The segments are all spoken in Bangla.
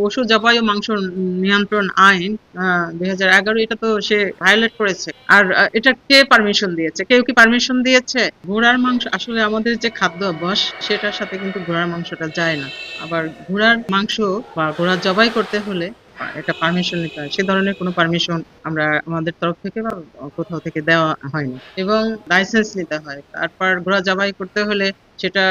পশু জবাই ও মাংস নিয়ন্ত্রণ আইন দুই হাজার এগারো, এটা তো সে ভায়োলেট করেছে। আর এটা কে পারমিশন দিয়েছে? কেউ কি পারমিশন দিয়েছে? ঘোড়ার মাংস, আসলে আমাদের যে খাদ্য অভ্যাস, সেটার সাথে কিন্তু ঘোড়ার মাংসটা যায় না। আবার ঘোড়ার মাংস বা ঘোড়া জবাই করতে হলে এটা পারমিশন নিতে হয়। সে ধরনের কোনো পারমিশন আমরা আমাদের তরফ থেকে বা কোথাও থেকে দেওয়া হয়নি। এবং লাইসেন্স নিতে হয়। তারপর ঘোড়া জবাই করতে হলে সেটা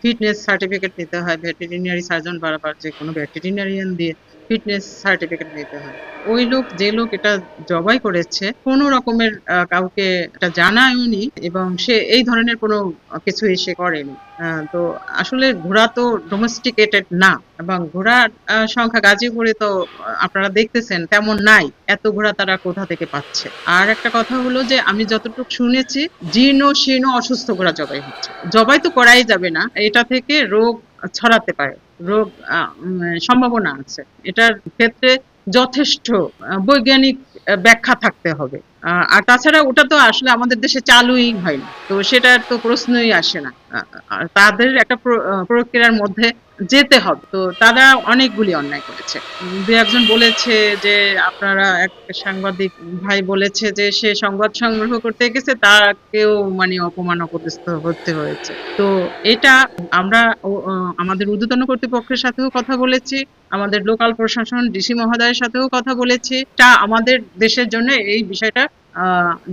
ফিটনেস সার্টিফিকেট নিতে হয়। ভেটেরিনারি সার্জন বারবার যে কোনো ভেটেরিনারিয়ান দিয়ে ফিটনেস সার্টিফিকেট নিতে হয়। ওই লোক, যে লোক এটা জবাই করেছে, কোনো রকমের কাউকে এটা জানায়নি এবং সে এই ধরনের কোনো কিছুই সে করেনি। তো আসলে ঘোড়া তো ডোমেস্টিকেটেড না এবং ঘোড়ার সংখ্যা গাজীপুরে তো আপনারা দেখতেছেন তেমন নাই, এত ঘোড়া তারা কোথা থেকে পাচ্ছে? আর একটা কথা হলো যে আমি যতটুকু শুনেছি, জীর্ণ শীর্ণ অসুস্থ ঘোড়া জবাই হচ্ছে। জবাই তো করাই যাবে না, এটা থেকে রোগ ছড়াতে পারে, রোগ সম্ভাবনা আছে। এটার ক্ষেত্রে যথেষ্ট বৈজ্ঞানিক ব্যাখ্যা থাকতে হবে। আর তাছাড়া ওটা তো আসলে আমাদের দেশে চালুই হয় না। তো সেটার তো প্রশ্নই আসে না। তাদের একটা প্র- প্রক্রিয়ার মধ্যে যেতে হবে। তো তারা অনেকগুলি অন্যায় করেছে। দু একজন বলেছে যে আপনারা এক সাংবাদিক ভাই বলেছে যে সে সংবাদ সংগ্রহ করতে গেছে, তাকেও মানে অপমান অপদস্থ হতে হয়েছে। তো এটা আমরা আমাদের ঊর্ধ্বতন কর্তৃপক্ষের সাথেও কথা বলেছি, আমাদের লোকাল প্রশাসন, ডিসি মহোদয়ের সাথেও কথা বলেছি। তা আমাদের দেশের জন্য এই বিষয়টা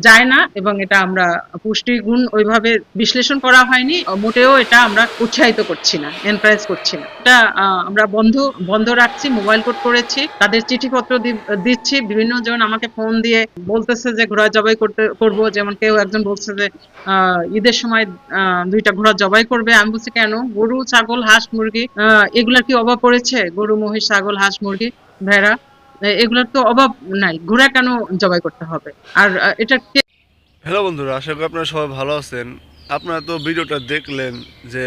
যায় না এবং এটা আমরা পুষ্টিগুণ ওইভাবে বিশ্লেষণ করা হয়নি। মোটেও এটা আমরা উৎসাহিত করছি না এনকারেজ করছি না। এটা আমরা বন্ধ বন্ধ রাখছি মোবাইল কোড করেছি, তাদের চিঠিপত্র দিচ্ছি বিভিন্ন জন আমাকে ফোন দিয়ে বলতেছে যে ঘোড়া জবাই করতে, করব, যেমন কেউ একজন বলছে যে ঈদের সময় দুইটা ঘোড়া জবাই করবে। আমি বলছি, কেন? গরু, ছাগল, হাঁস, মুরগি এগুলার কি অভাব পড়েছে? গরু, মহিষ, ছাগল, হাঁস, মুরগি, ভেড়া? এগুলোর তো অভাব নাই। ঘোড়া কেন জবাই করতে হবে? আর এটা হ্যালো বন্ধুরা, আশা করি আপনারা সবাই ভালো আছেন। আপনারা তো ভিডিওটা দেখলেন যে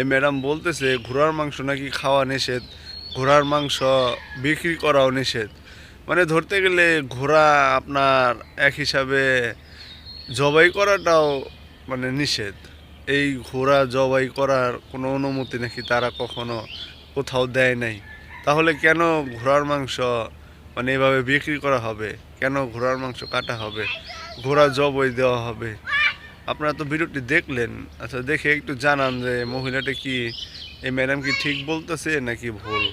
এই ম্যাডাম বলতেছে, ঘোড়ার মাংস নাকি খাওয়া নিষেধ, ঘোড়ার মাংস বিক্রি করাও নিষেধ। মানে ধরতে গেলে ঘোড়া আপনার এক হিসাবে জবাই করাটাও মানে নিষেধ। এই ঘোড়া জবাই করার কোনো অনুমতি নাকি তারা কখনো কোথাও দেয় নাই। তাহলে কেন ঘোড়ার মাংস মানে এভাবে বিক্রি করা হবে। কেন ঘোড়ার মাংস কাটা হবে? ঘোড়া জবই দেওয়া হবে। আপনারা তো ভিডিওটি দেখলেন। আচ্ছা দেখে একটু জানান যে মহিলাটা কি, এই ম্যাডাম কি ঠিক বলতেছে নাকি ভুল?